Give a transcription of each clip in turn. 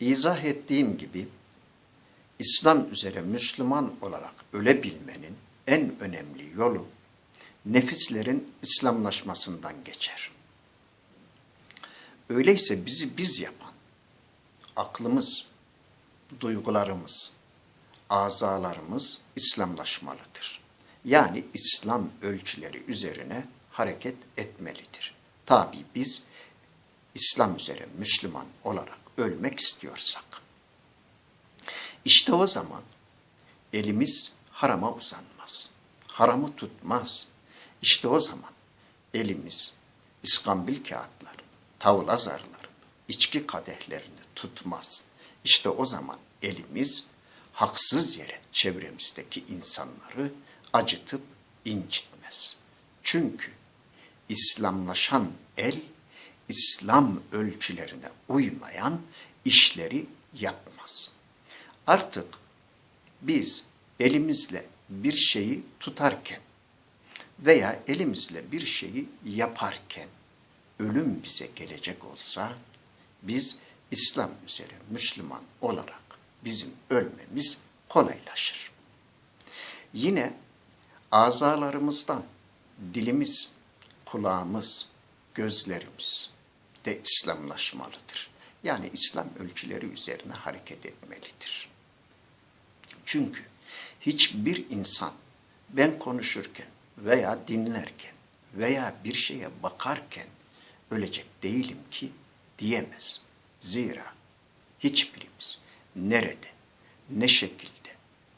İzah ettiğim gibi İslam üzere Müslüman olarak ölebilmenin en önemli yolu nefislerin İslamlaşmasından geçer. Öyleyse bizi biz yapan aklımız, duygularımız, azalarımız İslamlaşmalıdır. Yani İslam ölçüleri üzerine hareket etmelidir. Tabi biz İslam üzere Müslüman olarak ölmek istiyorsak. İşte o zaman elimiz harama uzanmaz. Haramı tutmaz. İşte o zaman elimiz iskambil kağıtlarını, tavla zarlarını, içki kadehlerini tutmaz. İşte o zaman elimiz haksız yere çevremizdeki insanları acıtıp incitmez. Çünkü İslamlaşan el, İslam ölçülerine uymayan işleri yapmaz. Artık biz elimizle bir şeyi tutarken veya elimizle bir şeyi yaparken ölüm bize gelecek olsa biz İslam üzere Müslüman olarak bizim ölmemiz kolaylaşır. Yine azalarımızdan dilimiz, kulağımız, gözlerimiz de İslamlaşmalıdır. Yani İslam ölçüleri üzerine hareket etmelidir. Çünkü hiçbir insan ben konuşurken veya dinlerken veya bir şeye bakarken ölecek değilim ki diyemez. Zira hiçbirimiz nerede, ne şekilde,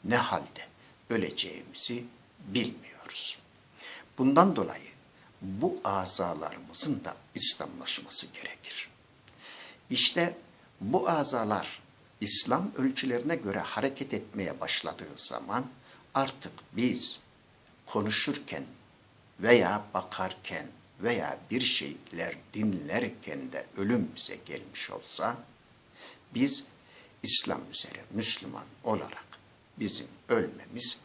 ne halde öleceğimizi bilmiyoruz. Bundan dolayı bu azalarımızın da İslamlaşması gerekir. İşte bu azalar İslam ölçülerine göre hareket etmeye başladığı zaman artık biz konuşurken veya bakarken veya bir şeyler dinlerken de ölüm bize gelmiş olsa biz İslam üzere Müslüman olarak bizim ölmemiz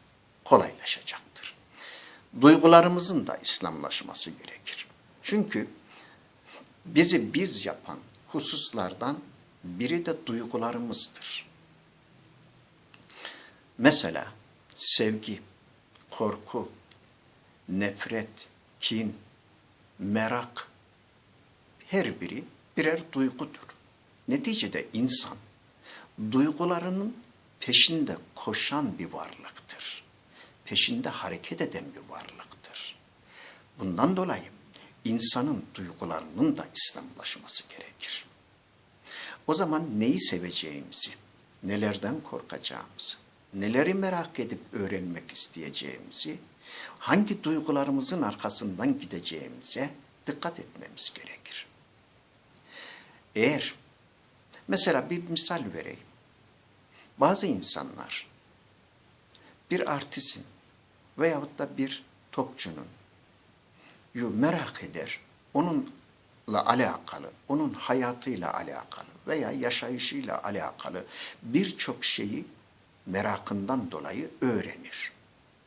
kolaylaşacaktır. Duygularımızın da İslamlaşması gerekir. Çünkü bizi biz yapan hususlardan biri de duygularımızdır. Mesela sevgi, korku, nefret, kin, merak her biri birer duygudur. Neticede insan duygularının peşinde koşan bir varlıktır. Peşinde hareket eden bir varlıktır. Bundan dolayı insanın duygularının da İslamlaşması gerekir. O zaman neyi seveceğimizi, nelerden korkacağımızı, neleri merak edip öğrenmek isteyeceğimizi, hangi duygularımızın arkasından gideceğimize dikkat etmemiz gerekir. Eğer, mesela bir misal vereyim. Bazı insanlar bir artistin veyahut da bir topçunun merak eder, onunla alakalı, onun hayatıyla alakalı veya yaşayışıyla alakalı birçok şeyi merakından dolayı öğrenir.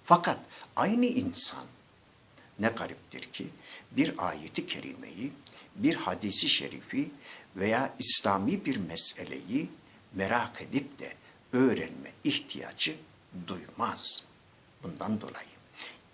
Fakat aynı insan ne gariptir ki bir ayeti kerimeyi, bir hadisi şerifi veya İslami bir meseleyi merak edip de öğrenme ihtiyacı duymaz. Bundan dolayı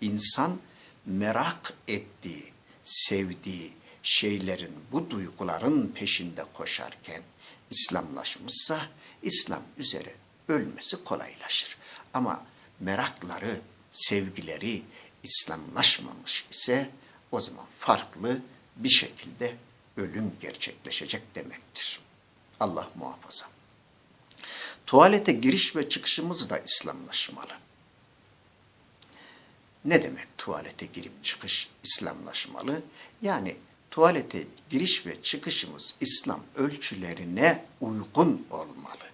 insan merak ettiği, sevdiği şeylerin, bu duyguların peşinde koşarken İslamlaşmışsa İslam üzere ölmesi kolaylaşır. Ama merakları, sevgileri İslamlaşmamış ise o zaman farklı bir şekilde ölüm gerçekleşecek demektir. Allah muhafaza. Tuvalete giriş ve çıkışımız da İslamlaşmalı. Ne demek tuvalete girip çıkış İslamlaşmalı? Yani tuvalete giriş ve çıkışımız İslam ölçülerine uygun olmalı.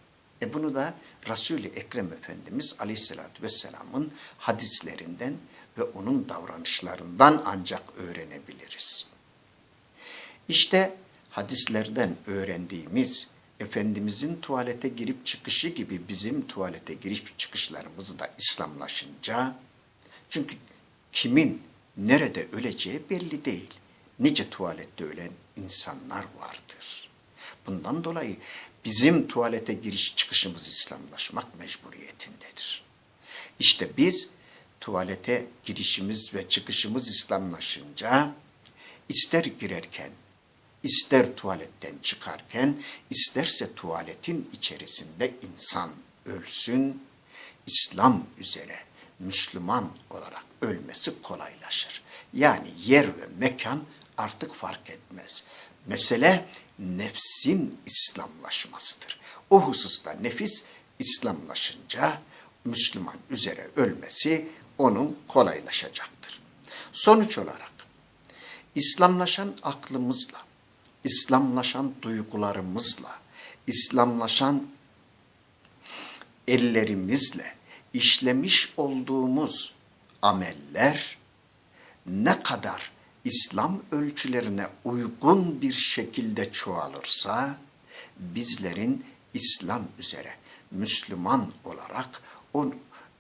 E bunu da Resul-i Ekrem Efendimiz Aleyhisselatü Vesselam'ın hadislerinden ve onun davranışlarından ancak öğrenebiliriz. İşte hadislerden öğrendiğimiz Efendimizin tuvalete girip çıkışı gibi bizim tuvalete girip çıkışlarımız da İslamlaşınca çünkü kimin nerede öleceği belli değil. Nice tuvalette ölen insanlar vardır. Bundan dolayı bizim tuvalete giriş çıkışımız İslamlaşmak mecburiyetindedir. İşte biz tuvalete girişimiz ve çıkışımız İslamlaşınca ister girerken, ister tuvaletten çıkarken, isterse tuvaletin içerisinde insan ölsün, İslam üzere Müslüman olarak ölmesi kolaylaşır. Yani yer ve mekan artık fark etmez. Mesele nefsin İslamlaşmasıdır. O hususta nefis İslamlaşınca Müslüman üzere ölmesi onun kolaylaşacaktır. Sonuç olarak İslamlaşan aklımızla, İslamlaşan duygularımızla, İslamlaşan ellerimizle işlemiş olduğumuz ameller ne kadar İslam ölçülerine uygun bir şekilde çoğalırsa bizlerin İslam üzere Müslüman olarak o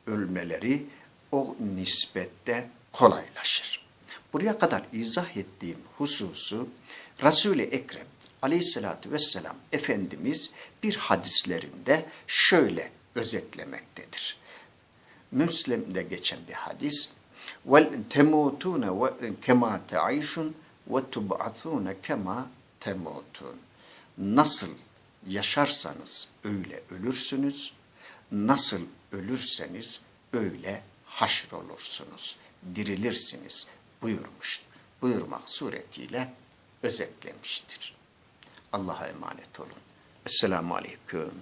ölmeleri o nispette kolaylaşır. Buraya kadar izah ettiğim hususu Resul-i Ekrem aleyhissalatü vesselam Efendimiz bir hadislerinde şöyle özetlemektedir. Müslim'de geçen bir hadis. Vel temutune kema taişun ve tub'atune. Nasıl yaşarsanız öyle ölürsünüz. Nasıl ölürseniz öyle haşrolursunuz. Dirilirsiniz buyurmuş. Buyurmak suretiyle özetlemiştir. Allah'a emanet olun. Esselamu Aleyküm